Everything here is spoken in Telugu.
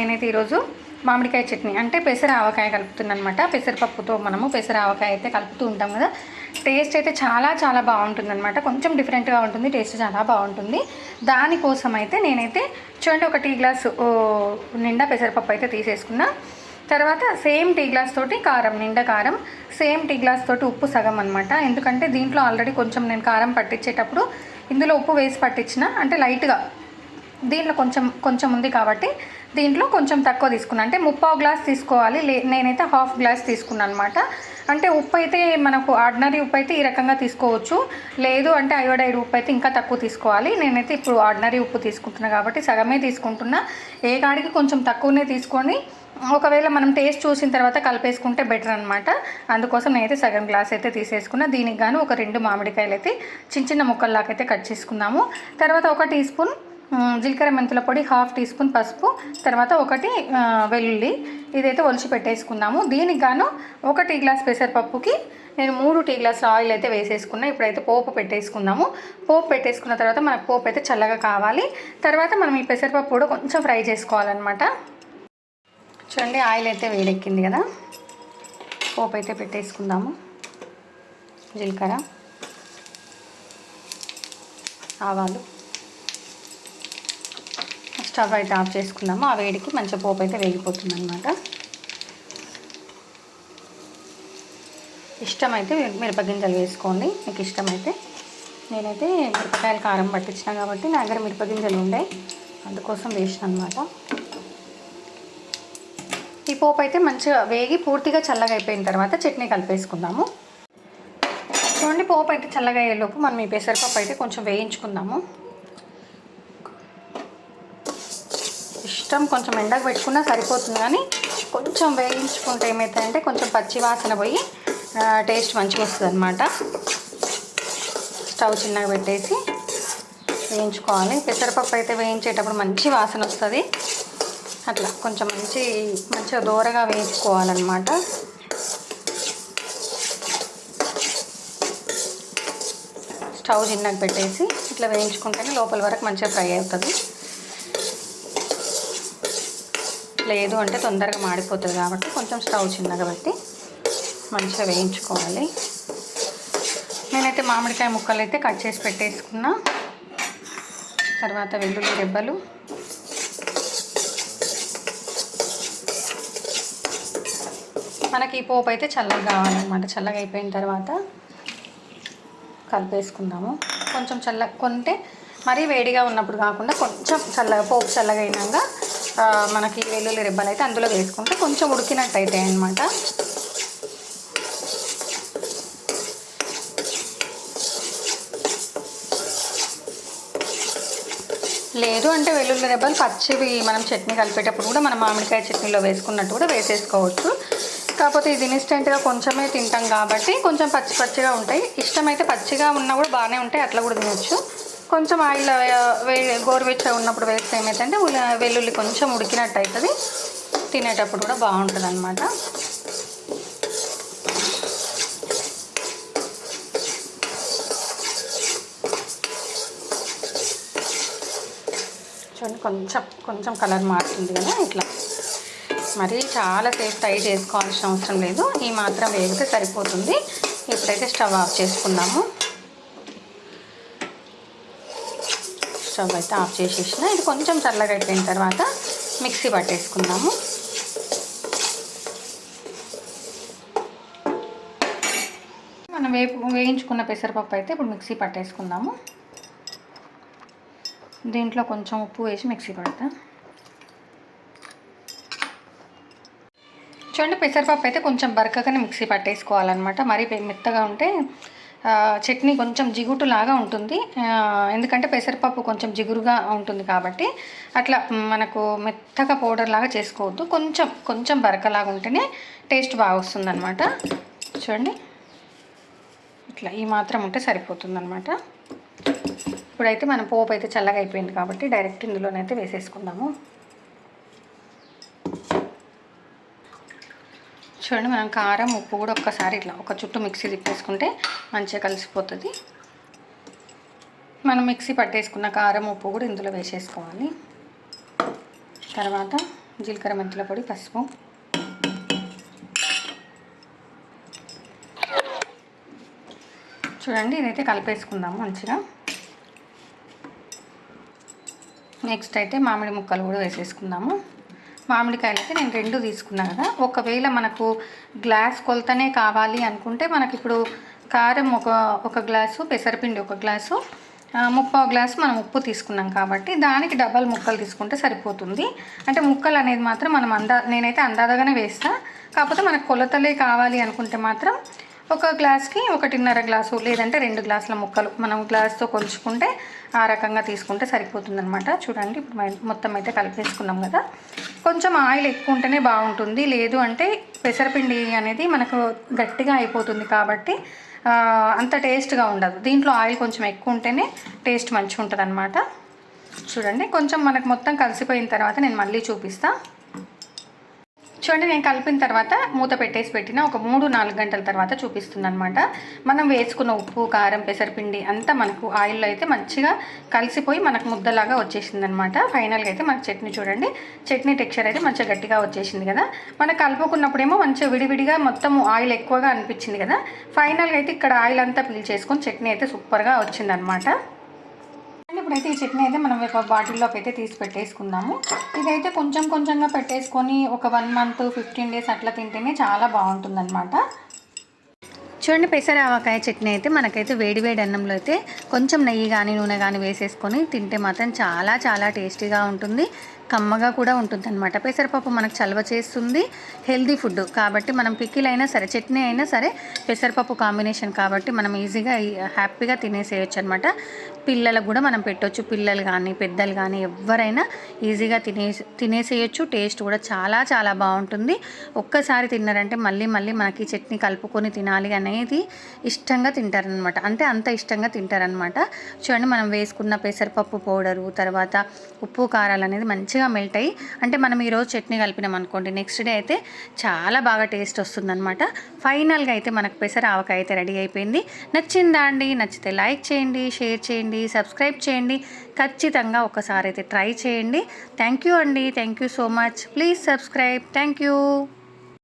నేనైతే ఈరోజు మామిడికాయ చట్నీ అంటే పెసర ఆవకాయ కలుపుతున్నాను అనమాట పెసరపప్పుతో మనము పెసర ఆవకాయ అయితే కలుపుతూ ఉంటాం కదా. టేస్ట్ అయితే చాలా చాలా బాగుంటుంది అనమాట కొంచెం డిఫరెంట్గా ఉంటుంది టేస్ట్ చాలా బాగుంటుంది. దానికోసం అయితే నేనైతే చూడండి ఒక టీ గ్లాస్ నిండా పెసరపప్పు అయితే తీసేసుకున్నా. తర్వాత సేమ్ టీ గ్లాస్ తోటి కారం నిండా కారం సేమ్ టీ గ్లాస్ తోటి ఉప్పు సగం అనమాట ఎందుకంటే దీంట్లో ఆల్రెడీ కొంచెం నేను కారం పట్టించేటప్పుడు ఇందులో ఉప్పు వేసి పట్టించిన అంటే లైట్గా దీంట్లో కొంచెం కొంచెం ఉంది కాబట్టి దీంట్లో కొంచెం తక్కువ తీసుకున్నాను అంటే ముప్పావు గ్లాస్ తీసుకోవాలి లే నేనైతే హాఫ్ గ్లాస్ తీసుకున్నాను అనమాట అంటే ఉప్పు అయితే మనకు ఆర్డినరీ ఉప్పు అయితే ఈ రకంగా తీసుకోవచ్చు. లేదు అంటే అయోడైడ్ ఉప్పు అయితే ఇంకా తక్కువ తీసుకోవాలి. నేనైతే ఇప్పుడు ఆర్డినరీ ఉప్పు తీసుకుంటున్నా కాబట్టి సగమే తీసుకుంటున్నా. ఏ కాడికి కొంచెం తక్కువనే తీసుకొని ఒకవేళ మనం టేస్ట్ చూసిన తర్వాత కలిపేసుకుంటే బెటర్ అనమాట అందుకోసం నేనైతే సగం గ్లాస్ అయితే తీసేసుకున్నా. దీనికి గాను ఒక రెండు మామిడికాయలు అయితే చిన్న చిన్న ముక్కల్లాకైతే కట్ చేసుకున్నాము. తర్వాత ఒక టీ స్పూన్ జీలకర్ర మెంతుల పొడి హాఫ్ టీ స్పూన్ పసుపు తర్వాత ఒకటి వెల్లుల్లి. ఇదైతే ఒలిచి పెట్టేసుకున్నాము దీనికి గాను ఒక టీ గ్లాస్ పెసరపప్పుకి నేను మూడు టీ గ్లాసుల ఆయిల్ అయితే వేసేసుకున్నా. ఇప్పుడైతే పోపు పెట్టేసుకుందాము. పోపు పెట్టేసుకున్న తర్వాత మనకు పోపు అయితే చల్లగా కావాలి. తర్వాత మనం ఈ పెసరపప్పు కూడా కొంచెం ఫ్రై చేసుకోవాలన్నమాట. చూడండి ఆయిల్ అయితే వేడెక్కింది కదా. పోపు అయితే పెట్టేసుకుందాము. జీలకర్ర ఆవాలు. స్టవ్ అయితే ఆఫ్ చేసుకుందాము. ఆ వేడికి మంచిగా పోపు అయితే వేగిపోతుంది అనమాట ఇష్టమైతే మిరపగింజలు వేసుకోండి. మీకు ఇష్టమైతే నేనైతే మిరపకాయలు కారం పట్టించిన కాబట్టి నా దగ్గర మిరపగింజలు ఉండే. అందుకోసం వేసిన అనమాట ఈ పోపు అయితే మంచిగా వేగి పూర్తిగా చల్లగా అయిపోయిన తర్వాత చట్నీ కలిపేసుకుందాము. చూడండి పోపు అయితే చల్లగా అయ్యేలోపు మనం ఈ పెసరపప్పు అయితే కొంచెం వేయించుకుందాము. ఇష్టం. కొంచెం ఎండకు పెట్టుకున్నా సరిపోతుంది కానీ కొంచెం వేయించుకుంటే ఏమవుతాయంటే కొంచెం పచ్చి వాసన పోయి టేస్ట్ మంచిగా వస్తుంది అనమాట స్టవ్ చిన్నగా పెట్టేసి వేయించుకోవాలి. పెసరపప్పు అయితే వేయించేటప్పుడు మంచి వాసన వస్తుంది. అట్లా కొంచెం మంచి మంచిగా దూరగా వేయించుకోవాలన్నమాట. స్టవ్ చిన్నగా పెట్టేసి ఇట్లా వేయించుకుంటేనే లోపల వరకు మంచిగా ఫ్రై అవుతుంది. లేదు అంటే తొందరగా మాడిపోతుంది కాబట్టి కొంచెం స్టవ్ చిన్నగా పెట్టి మంచిగా వేయించుకోవాలి. నేనైతే మామిడికాయ ముక్కలు అయితే కట్ చేసి పెట్టేసుకున్నా. తర్వాత వెల్లుల్లి రెబ్బలు. మనకి ఈ పోపు అయితే చల్లగా కావాలన్నమాట. చల్లగా అయిపోయిన తర్వాత కలిపేసుకుందాము. కొంచెం చల్ల కొంటే మరీ వేడిగా ఉన్నప్పుడు కాకుండా కొంచెం చల్లగా పోపు చల్లగా అయినాక మనకి వెల్లుల్లి రిబ్బన్ అయితే అందులో వేసుకుంటే కొంచెం ఉడికినట్టు అవుతాయి అన్నమాట. లేదు అంటే వెల్లుల్లి రెబ్బలు పచ్చివి మనం చట్నీ కలిపేటప్పుడు కూడా మనం మామిడికాయ చట్నీలో వేసుకున్నట్టు కూడా వేసేసుకోవచ్చు. కాకపోతే ఇది ఇన్స్టెంట్గా కొంచెమే తింటాం కాబట్టి కొంచెం పచ్చి పచ్చిగా ఉంటాయి. ఇష్టమైతే పచ్చిగా ఉన్నా కూడా బాగానే ఉంటాయి. అట్లా కూడా తినొచ్చు. కొంచెం ఆయిల్ వే గోరువెచ్చగా ఉన్నప్పుడు వేస్తే ఏమైతే వెల్లుల్లి కొంచెం ఉడికినట్టు అవుతుంది. తినేటప్పుడు కూడా బాగుంటుంది అనమాట చూడండి కొంచెం కొంచెం కలర్ మారుతుంది కదా ఇట్లా. మరి చాలా సేఫ్ ఫ్రై చేసుకోవాల్సిన అవసరం లేదు. ఈ మాత్రం వేగితే సరిపోతుంది. ఇప్పుడైతే స్టవ్ ఆఫ్ చేసుకున్నాము స్టవ్ అయితే ఆఫ్ చేసేసిన. ఇది కొంచెం చల్లగా అయిపోయిన తర్వాత మిక్సీ పట్టేసుకుందాము. మనం వేపు వేయించుకున్న పెసరపప్పు అయితే ఇప్పుడు మిక్సీ పట్టేసుకుందాము. దీంట్లో కొంచెం ఉప్పు వేసి మిక్సీ పడతా. చూడండి పెసరపప్పు అయితే కొంచెం బరకగానే మిక్సీ పట్టేసుకోవాలన్నమాట. మరీ మెత్తగా ఉంటే చట్నీ కొంచెం జిగుటులాగా ఉంటుంది. ఎందుకంటే పెసరపప్పు కొంచెం జిగురుగా ఉంటుంది కాబట్టి అట్లా మనకు మెత్తగా పౌడర్ లాగా చేసుకోవద్దు. కొంచెం కొంచెం బరకలాగా ఉంటేనే టేస్ట్ బాగా వస్తుందన్నమాట. చూడండి. ఇట్లా ఈ మాత్రం ఉంటే సరిపోతుందన్నమాట. ఇప్పుడైతే మన పోపు అయితే చల్లగా అయిపోయింది కాబట్టి డైరెక్ట్ ఇందులోనైతే వేసేసుకుందాము. చూడండి మనం కారం ఉప్పు కూడా ఒక్కసారి ఇట్లా ఒక చుట్టూ మిక్సీ తిప్పేసుకుంటే మంచిగా కలిసిపోతుంది. మనం మిక్సీ పట్టేసుకున్న కారం ఉప్పు కూడా ఇందులో వేసేసుకోవాలి. తర్వాత జీలకర్ర మెంతుల పొడి పసుపు. చూడండి ఇదైతే కలిపేసుకుందాం మంచిగా. నెక్స్ట్ అయితే మామిడి ముక్కలు కూడా వేసేసుకుందాము. మామిడికాయలు అయితే నేను రెండు తీసుకున్నాను కదా. ఒకవేళ మనకు గ్లాస్ కొలతనే కావాలి అనుకుంటే మనకి ఇప్పుడు కారం ఒక ఒక గ్లాసు పెసరపిండి ఒక గ్లాసు ఆ, ముప్పావు గ్లాసు మనం ఉప్పు తీసుకున్నాం కాబట్టి దానికి డబల్ ముక్కలు తీసుకుంటే సరిపోతుంది. అంటే ముక్కలు అనేది మాత్రం మనం అందా నేనైతే అందాదగానే వేస్తా. కాకపోతే మనకు కొలతలే కావాలి అనుకుంటే మాత్రం ఒక గ్లాస్కి ఒకటిన్నర గ్లాసు లేదంటే రెండు గ్లాసుల ముక్కలు మనం గ్లాస్తో కొలుచుకుంటే ఆ రకంగా తీసుకుంటే సరిపోతుందనమాట చూడండి ఇప్పుడు మొత్తం అయితే కలిపేసుకున్నాం కదా. కొంచెం ఆయిల్ ఎక్కువ ఉంటేనే బాగుంటుంది. లేదు అంటే పెసరపిండి అనేది మనకు గట్టిగా అయిపోతుంది కాబట్టి అంత టేస్ట్గా ఉండదు. దీంట్లో ఆయిల్ కొంచెం ఎక్కువ ఉంటేనే టేస్ట్ మంచిగా ఉంటుంది చూడండి కొంచెం మనకు మొత్తం కలిసిపోయిన తర్వాత నేను మళ్ళీ చూపిస్తాను చూడండి నేను కలిపిన తర్వాత మూత పెట్టేసి పెట్టిన ఒక మూడు నాలుగు గంటల తర్వాత చూపిస్తుంది అనమాట మనం వేసుకున్న ఉప్పు కారం పెసరపిండి అంతా మనకు ఆయిల్లో అయితే మంచిగా కలిసిపోయి మనకు ముద్దలాగా వచ్చేసింది అనమాట ఫైనల్గా అయితే మనకు చట్నీ చూడండి. చట్నీ టెక్స్చర్ అయితే మంచిగా గట్టిగా వచ్చేసింది కదా. మనం కలుపుకున్నప్పుడేమో మంచిగా విడివిడిగా మొత్తం ఆయిల్ ఎక్కువగా అనిపించింది కదా. ఫైనల్గా అయితే ఇక్కడ ఆయిల్ అంతా పీల్ చేసుకొని చట్నీ అయితే సూపర్గా వచ్చిందనమాట ఇప్పుడైతే ఈ చట్నీ అయితే మనం ఒక బాటిల్లోకి అయితే తీసి పెట్టేసుకుందాము. ఇదైతే కొంచెం కొంచెంగా పెట్టేసుకొని ఒక వన్ మంత్ ఫిఫ్టీన్ డేస్ అట్లా తింటేనే చాలా బాగుంటుందన్నమాట. చూడండి పెసర ఆవకాయ చట్నీ అయితే మనకైతే వేడి వేడి అన్నంలో అయితే కొంచెం నెయ్యి కానీ నూనె కానీ వేసేసుకొని తింటే మాత్రం చాలా చాలా టేస్టీగా ఉంటుంది. కమ్మగా కూడా ఉంటుంది అనమాట పెసరపప్పు మనకు చలవ చేస్తుంది హెల్దీ ఫుడ్. కాబట్టి మనం పిక్కిల్ అయినా సరే చట్నీ అయినా సరే పెసరపప్పు కాంబినేషన్ కాబట్టి మనం ఈజీగా హ్యాపీగా తినేసేయచ్చు అనమాట పిల్లలకు కూడా మనం పెట్టొచ్చు. పిల్లలు కానీ పెద్దలు కానీ ఎవరైనా ఈజీగా తినే తినేసేయచ్చు. టేస్ట్ కూడా చాలా చాలా బాగుంటుంది. ఒక్కసారి తిన్నారంటే మళ్ళీ మళ్ళీ మనకి చట్నీ కలుపుకొని తినాలి అనేది ఇష్టంగా తింటారనమాట అంటే అంత ఇష్టంగా తింటారనమాట చూడండి మనం వేసుకున్న పెసరపప్పు పౌడరు తర్వాత ఉప్పు కారాలు అనేది మంచిగా మెల్ట్ అయ్యి అంటే మనం ఈరోజు చట్నీ కలిపినాం అనుకోండి నెక్స్ట్ డే అయితే చాలా బాగా టేస్ట్ వస్తుందనమాట ఫైనల్గా అయితే మనకు పెసర ఆవకాయ అయితే రెడీ అయిపోయింది. నచ్చిందా అండి? నచ్చితే లైక్ చేయండి షేర్ చేయండి సబ్స్క్రైబ్ చేయండి. ఖచ్చితంగా ఒకసారి అయితే ట్రై చేయండి. థ్యాంక్ యూ అండి. Thank you so much please subscribe thank you